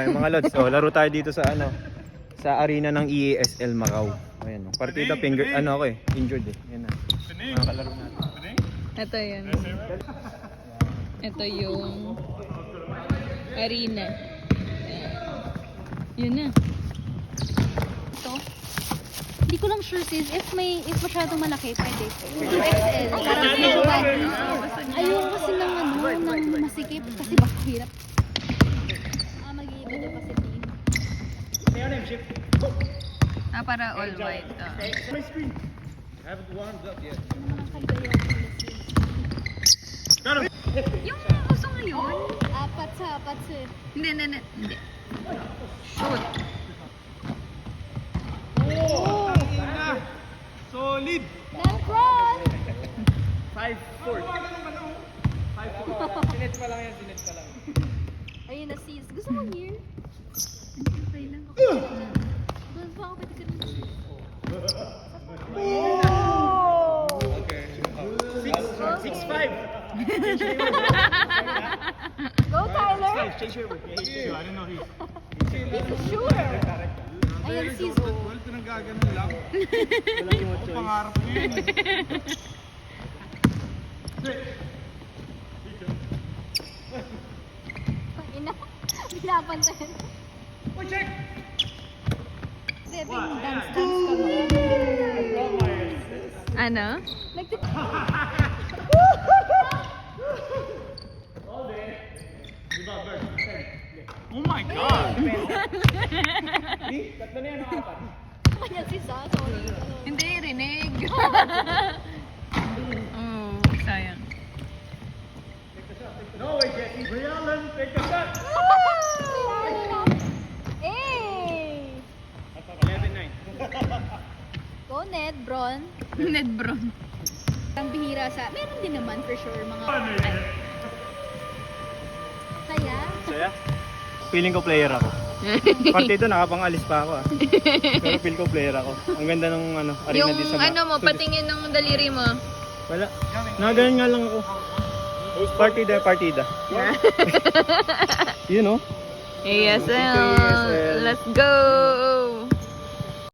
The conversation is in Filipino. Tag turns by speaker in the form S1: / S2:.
S1: Ay, mga lods, so laro tayo dito sa ano sa arena ng E EASL Macau. Ayan, oh. partida finger ano ako eh, injured eh. Yan na. Mga kalaro natin.
S2: Ito yun. Ito yung arena. Yun na.
S3: Ito. Hindi ko lang sure sis, if may, if masyadong malaki, pwede. Yung XL, parang medyo wide. Ayoko kasi ng ano, ng masikip, kasi baka hirap. Ah, mag-iiba yung capacity.
S2: Ah, para all white. ah. Yung uso ngayon?
S3: Apat sa apat sis.
S2: Hindi, hindi, hindi. hindi. Shoot.
S3: Oh!
S4: Solid!
S3: Lebron!
S4: 5-4. Sinet pa lang yan, sinet pa lang.
S3: Ayun na sis. Gusto mo here?
S2: Okay lang.
S3: Doon pa ako pwede ka rin.
S4: Okay. 6-5.
S3: Go Tyler!
S4: Change your word. I don't know his.
S3: Sure! Ayun sis.
S4: Well, pinanggaganon lang. Ako pangarap ko yun.
S3: Ina, pinapantayan.
S4: Oh, check!
S3: Yung dance dance ka ba?
S2: Ano?
S3: Nagtit-
S4: Oh my God!
S3: Ayan sis ah, sorry.
S2: Hindi, rinig. oh, sayang.
S4: No way, Jesse. Ray Allen, take a shot!
S3: Eh!
S4: 11-9.
S3: Go Ned, Bron.
S2: Ned Bron.
S3: Ang bihira sa... Meron din naman for sure mga... Ay. Saya?
S1: Saya. Feeling ko player ako. Partida nakapangalis pa ako ah. Pero feel ko player ako. Ang ganda ng ano, arena
S2: Yung
S1: dito sa
S2: ano mo, patingin ng daliri mo.
S1: Wala. Nagalan nga lang ako. Partida, partida. you know? ASL.
S2: Let's go!